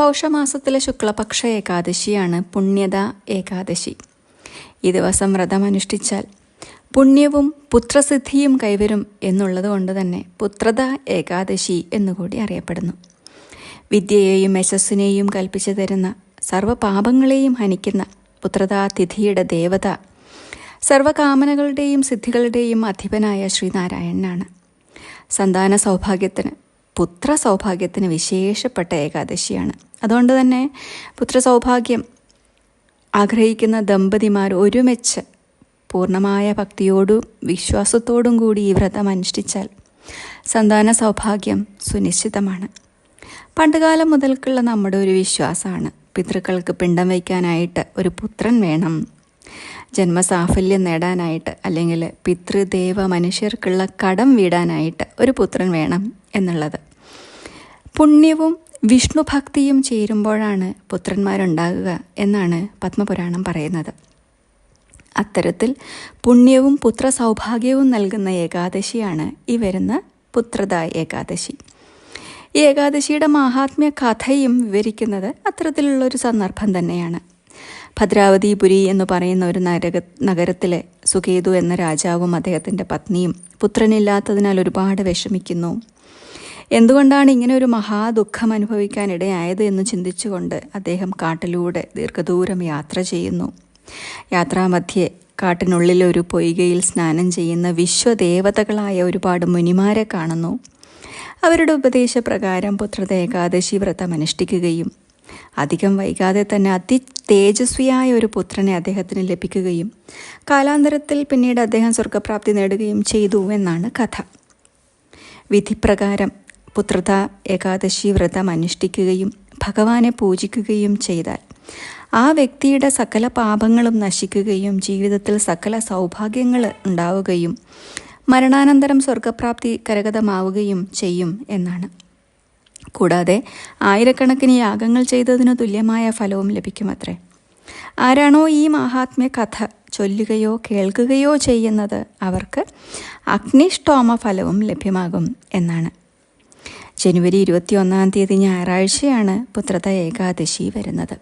പൗഷമാസത്തിലെ ശുക്ലപക്ഷ ഏകാദശിയാണ് പുണ്യത ഏകാദശി. ഈ ദിവസം വ്രതം അനുഷ്ഠിച്ചാൽ പുണ്യവും പുത്രസിദ്ധിയും കൈവരും എന്നുള്ളത് കൊണ്ട് തന്നെ പുത്രത ഏകാദശി എന്നുകൂടി അറിയപ്പെടുന്നു. വിദ്യയെയും യശസ്സിനെയും കൽപ്പിച്ചു തരുന്ന സർവപാപങ്ങളെയും ഹനിക്കുന്ന പുത്രതാ തിഥിയുടെ ദേവത സർവകാമനകളുടെയും സിദ്ധികളുടെയും അധിപനായ ശ്രീനാരായണനാണ്. സന്താന സൗഭാഗ്യത്തിന് പുത്ര സൗഭാഗ്യത്തിന് വിശേഷപ്പെട്ട ഏകാദശിയാണ്. അതുകൊണ്ട് തന്നെ പുത്ര സൗഭാഗ്യം ആഗ്രഹിക്കുന്ന ദമ്പതിമാർ ഒരുമിച്ച് പൂർണമായ ഭക്തിയോടും വിശ്വാസത്തോടും കൂടി ഈ വ്രതം അനുഷ്ഠിച്ചാൽ സന്താന സൗഭാഗ്യം സുനിശ്ചിതമാണ്. പണ്ടുകാലം മുതൽക്കുള്ള നമ്മുടെ ഒരു വിശ്വാസമാണ്. പിതൃക്കൾക്ക് പിണ്ടം വയ്ക്കാനായിട്ട് ഒരു പുത്രൻ വേണം. ജന്മസാഫല്യം നേടാനായിട്ട് അല്ലെങ്കിൽ പിതൃദേവ മനുഷ്യർക്കുള്ള കടം വീടാനായിട്ട് ഒരു പുത്രൻ വേണം എന്നുള്ളത്. പുണ്യവും വിഷ്ണുഭക്തിയും ചേരുമ്പോഴാണ് പുത്രന്മാരുണ്ടാകുക എന്നാണ് പത്മപുരാണം പറയുന്നത്. അത്തരത്തിൽ പുണ്യവും പുത്ര സൗഭാഗ്യവും നൽകുന്ന ഏകാദശിയാണ് ഈ വരുന്ന പുത്രദ ഏകാദശി. ഈ ഏകാദശിയുടെ മാഹാത്മ്യ കഥയും വിവരിക്കുന്നത് അത്തരത്തിലുള്ളൊരു സന്ദർഭം തന്നെയാണ്. ഭദ്രാവതിപുരി എന്ന് പറയുന്ന ഒരു നരക നഗരത്തിലെ സുകേതു എന്ന രാജാവും അദ്ദേഹത്തിന്റെ പത്നിയും പുത്രനില്ലാത്തതിനാൽ ഒരുപാട് വിഷമിക്കുന്നു. എന്തുകൊണ്ടാണ് ഇങ്ങനെ ഒരു മഹാദുഃഖം അനുഭവിക്കാനിടയായത് എന്ന് ചിന്തിച്ചുകൊണ്ട് അദ്ദേഹം കാട്ടിലൂടെ ദീർഘദൂരം യാത്ര ചെയ്യുന്നു. യാത്രാമധ്യേ കാട്ടിനുള്ളിൽ ഒരു പൊയ്കയിൽ സ്നാനം ചെയ്യുന്ന വിശ്വദേവതകളായ ഒരുപാട് മുനിമാരെ കാണുന്നു. അവരുടെ ഉപദേശപ്രകാരം പുത്രത ഏകാദശി വ്രതം അനുഷ്ഠിക്കുകയും അധികം വൈകാതെ തന്നെ അതി തേജസ്വിയായ ഒരു പുത്രനെ അദ്ദേഹത്തിന് ലഭിക്കുകയും കാലാന്തരത്തിൽ പിന്നീട് അദ്ദേഹം സ്വർഗപ്രാപ്തി നേടുകയും ചെയ്തു എന്നാണ് കഥ. വിധിപ്രകാരം പുത്രത ഏകാദശി വ്രതം അനുഷ്ഠിക്കുകയും ഭഗവാനെ പൂജിക്കുകയും ചെയ്താൽ ആ വ്യക്തിയുടെ സകല പാപങ്ങളും നശിക്കുകയും ജീവിതത്തിൽ സകല സൗഭാഗ്യങ്ങൾ ഉണ്ടാവുകയും മരണാനന്തരം സ്വർഗപ്രാപ്തി കരഗതമാവുകയും ചെയ്യും എന്നാണ്. കൂടാതെ ആയിരക്കണക്കിന് യാഗങ്ങൾ ചെയ്തതിനു തുല്യമായ ഫലവും ലഭിക്കുമത്രേ. ആരാണോ ഈ മഹാത്മ്യ കഥ ചൊല്ലുകയോ കേൾക്കുകയോ ചെയ്യുന്നത് അവർക്ക് അഗ്നിഷ്ടോമ ഫലവും ലഭ്യമാകും എന്നാണ്. ജനുവരി ഇരുപത്തിയൊന്നാം തീയതി ഞായറാഴ്ചയാണ് പുത്രത ഏകാദശി വരുന്നത്.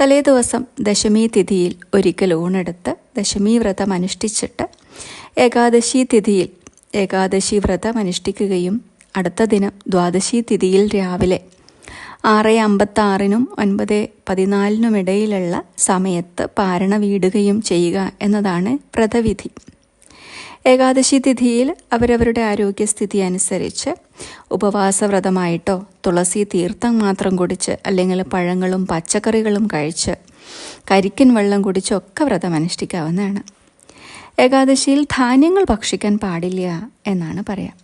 തലേ ദിവസം ദശമി തിഥിയിൽ ഒരിക്കൽ ഊണെടുത്ത് ദശമി വ്രതം അനുഷ്ഠിച്ചിട്ട് ഏകാദശി തിഥിയിൽ ഏകാദശി വ്രതം അനുഷ്ഠിക്കുകയും അടുത്ത ദിനം ദ്വാദശി തിഥിയിൽ രാവിലെ ആറ് അമ്പത്താറിനും ഒൻപത് പതിനാലിനുമിടയിലുള്ള സമയത്ത് പാരണ വീടുകയും ചെയ്യുക എന്നതാണ് വ്രതവിധി. ഏകാദശി തിഥിയിൽ അവരവരുടെ ആരോഗ്യസ്ഥിതി അനുസരിച്ച് ഉപവാസവ്രതമായിട്ടോ തുളസി തീർത്ഥം മാത്രം കുടിച്ച് അല്ലെങ്കിൽ പഴങ്ങളും പച്ചക്കറികളും കഴിച്ച് കരിക്കൻ വെള്ളം കുടിച്ചൊക്കെ വ്രതം അനുഷ്ഠിക്കാവുന്നതാണ്. ഏകാദശിയിൽ ധാന്യങ്ങൾ ഭക്ഷിക്കാൻ പാടില്ല എന്നാണ് പറയാം.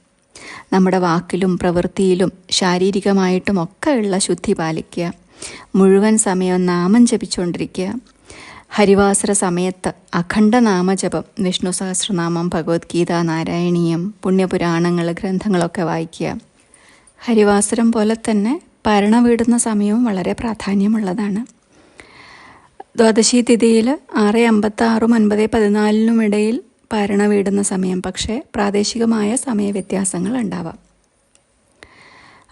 നമ്മുടെ വാക്കിലും പ്രവൃത്തിയിലും ശാരീരികമായിട്ടും ഒക്കെ ഉള്ള ശുദ്ധി പാലിക്കുക. മുഴുവൻ സമയം നാമം ജപിച്ചുകൊണ്ടിരിക്കുക. ഹരിവാസര സമയത്ത് അഖണ്ഡ നാമജപം വിഷ്ണു സഹസ്രനാമം ഭഗവത്ഗീത നാരായണീയം പുണ്യപുരാണങ്ങൾ ഗ്രന്ഥങ്ങളൊക്കെ വായിക്കുക. ഹരിവാസരം പോലെ തന്നെ ഭരണ വീടുന്ന സമയവും വളരെ പ്രാധാന്യമുള്ളതാണ്. ദ്വാദശി തിഥിയിൽ ആറ് അമ്പത്താറും ഒൻപത് പതിനാലിനും ഇടയിൽ ഭരണ വീടുന്ന സമയം പക്ഷേ പ്രാദേശികമായ സമയ വ്യത്യാസങ്ങൾ ഉണ്ടാവാം.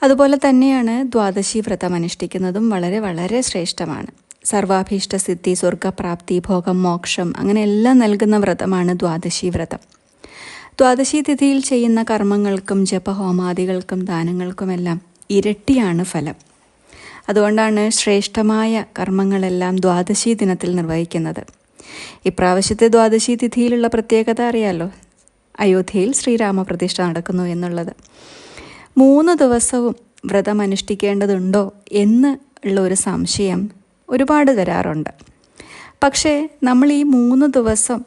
അതുപോലെ തന്നെയാണ് ദ്വാദശി വ്രതം അനുഷ്ഠിക്കുന്നതും വളരെ വളരെ ശ്രേഷ്ഠമാണ്. സർവാഭീഷ്ട സിദ്ധി സ്വർഗപ്രാപ്തി ഭോഗം മോക്ഷം അങ്ങനെ എല്ലാം നൽകുന്ന വ്രതമാണ് ദ്വാദശി വ്രതം. ദ്വാദശി തിഥിയിൽ ചെയ്യുന്ന കർമ്മങ്ങൾക്കും ജപഹോമാദികൾക്കും ദാനങ്ങൾക്കുമെല്ലാം ഇരട്ടിയാണ് ഫലം. അതുകൊണ്ടാണ് ശ്രേഷ്ഠമായ കർമ്മങ്ങളെല്ലാം ദ്വാദശി ദിനത്തിൽ നിർവഹിക്കുന്നത്. ഇപ്രാവശ്യത്തെ ദ്വാദശി തിഥിയിലുള്ള പ്രത്യേകത അറിയാലോ? അയോധ്യയിൽ ശ്രീരാമപ്രതിഷ്ഠ നടക്കുന്നു എന്നുള്ളത്. മൂന്ന് ദിവസവും വ്രതം അനുഷ്ഠിക്കേണ്ടതുണ്ടോ എന്ന് ഉള്ള ഒരു സംശയം ഒരുപാട് തരാറുണ്ട്. പക്ഷേ നമ്മൾ ഈ മൂന്ന് ദിവസം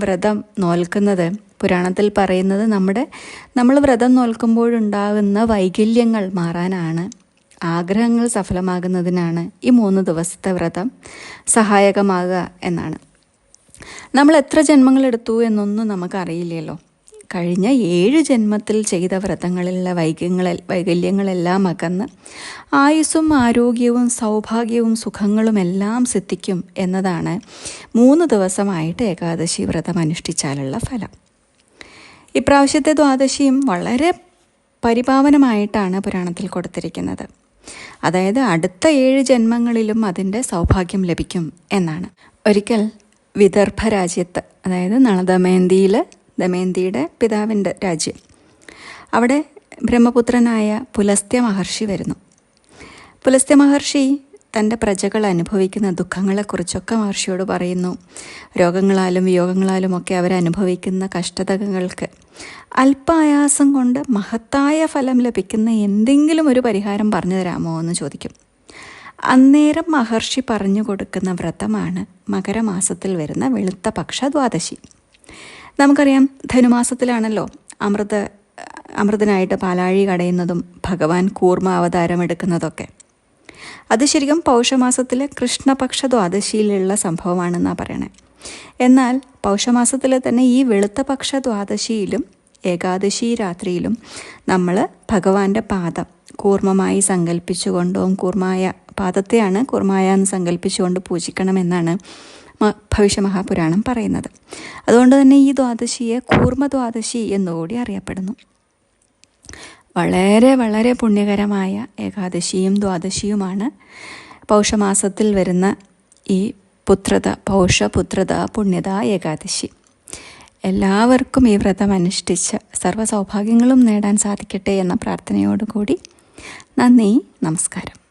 വ്രതം നോൽക്കുന്നത് പുരാണത്തിൽ പറയുന്നത് നമ്മുടെ നമ്മൾ വ്രതം നോൽക്കുമ്പോഴുണ്ടാകുന്ന വൈകല്യങ്ങൾ മാറാനാണ് ആഗ്രഹങ്ങൾ സഫലമാകുന്നതിനാണ് ഈ മൂന്ന് ദിവസത്തെ വ്രതം സഹായകമാകുക എന്നാണ്. നമ്മൾ എത്ര ജന്മങ്ങൾ എടുത്തു എന്നൊന്നും നമുക്കറിയില്ലല്ലോ. കഴിഞ്ഞ ഏഴ് ജന്മത്തിൽ ചെയ്ത വ്രതങ്ങളിലെ വൈകല്യങ്ങൾ വൈകല്യങ്ങളെല്ലാം അകന്ന് ആയുസ്സും ആരോഗ്യവും സൗഭാഗ്യവും സുഖങ്ങളുമെല്ലാം സിദ്ധിക്കും എന്നതാണ് മൂന്ന് ദിവസമായിട്ട് ഏകാദശി വ്രതം അനുഷ്ഠിച്ചാലുള്ള ഫലം. ഇപ്രാവശ്യത്തെ ദ്വാദശിയും വളരെ പരിപാവനമായിട്ടാണ് പുരാണത്തിൽ കൊടുത്തിരിക്കുന്നത്. അതായത് അടുത്ത ഏഴ് ജന്മങ്ങളിലും അതിന്റെ സൗഭാഗ്യം ലഭിക്കും എന്നാണ്. ഒരിക്കൽ വിദർഭ രാജ്യത്ത് അതായത് നളദമയന്തിയിൽ ദമയന്തിയുടെ പിതാവിന്റെ രാജ്യം. അവിടെ ബ്രഹ്മപുത്രനായ പുലസ്ത്യ മഹർഷി വരുന്നു. പുലസ്ത്യ മഹർഷി തന്റെ പ്രജകൾ അനുഭവിക്കുന്ന ദുഃഖങ്ങളെക്കുറിച്ചൊക്കെ മഹർഷിയോട് പറയുന്നു. രോഗങ്ങളാലും വിയോഗങ്ങളാലും ഒക്കെ അവരനുഭവിക്കുന്ന കഷ്ടതകൾക്ക് അല്പായാസം കൊണ്ട് മഹത്തായ ഫലം ലഭിക്കുന്ന എന്തെങ്കിലും ഒരു പരിഹാരം പറഞ്ഞു തരാമോ എന്ന് ചോദിക്കും. അന്നേരം മഹർഷി പറഞ്ഞു കൊടുക്കുന്ന വ്രതമാണ് മകരമാസത്തിൽ വരുന്ന വെളുത്ത പക്ഷ ദ്വാദശി. നമുക്കറിയാം ധനുമാസത്തിലാണല്ലോ അമൃത അമൃതനായിട്ട് പാലാഴി കടയുന്നതും ഭഗവാൻ കൂർമ്മ അവതാരം എടുക്കുന്നതൊക്കെ. അത് ശരിക്കും പൗഷമാസത്തിലെ കൃഷ്ണപക്ഷ ദ്വാദശിയിലുള്ള സംഭവമാണെന്നാണ് പറയണേ. എന്നാൽ പൗഷമാസത്തിലെ തന്നെ ഈ വെളുത്ത പക്ഷ ദ്വാദശിയിലും ഏകാദശി രാത്രിയിലും നമ്മൾ ഭഗവാന്റെ പാദം കൂർമ്മമായി സങ്കല്പിച്ചുകൊണ്ടും കൂർമായ പാദത്തെയാണ് കൂർമായ എന്ന് സങ്കല്പിച്ചുകൊണ്ട് പൂജിക്കണമെന്നാണ് മ- ഭവിഷ്യ മഹാപുരാണം പറയുന്നത്. അതുകൊണ്ട് തന്നെ ഈ ദ്വാദശിയെ കൂർമ്മ ദ്വാദശി എന്നുകൂടി അറിയപ്പെടുന്നു. വളരെ വളരെ പുണ്യകരമായ ഏകാദശിയും ദ്വാദശിയുമാണ്. പൗഷമാസത്തിൽ വരുന്ന ഈ പുത്രത പൗഷപുത്രത പുണ്യത ഏകാദശി. എല്ലാവർക്കും ഈ വ്രതം അനുഷ്ഠിച്ച് സർവ സൗഭാഗ്യങ്ങളും നേടാൻ സാധിക്കട്ടെ എന്ന പ്രാർത്ഥനയോടുകൂടി നന്ദി നമസ്കാരം.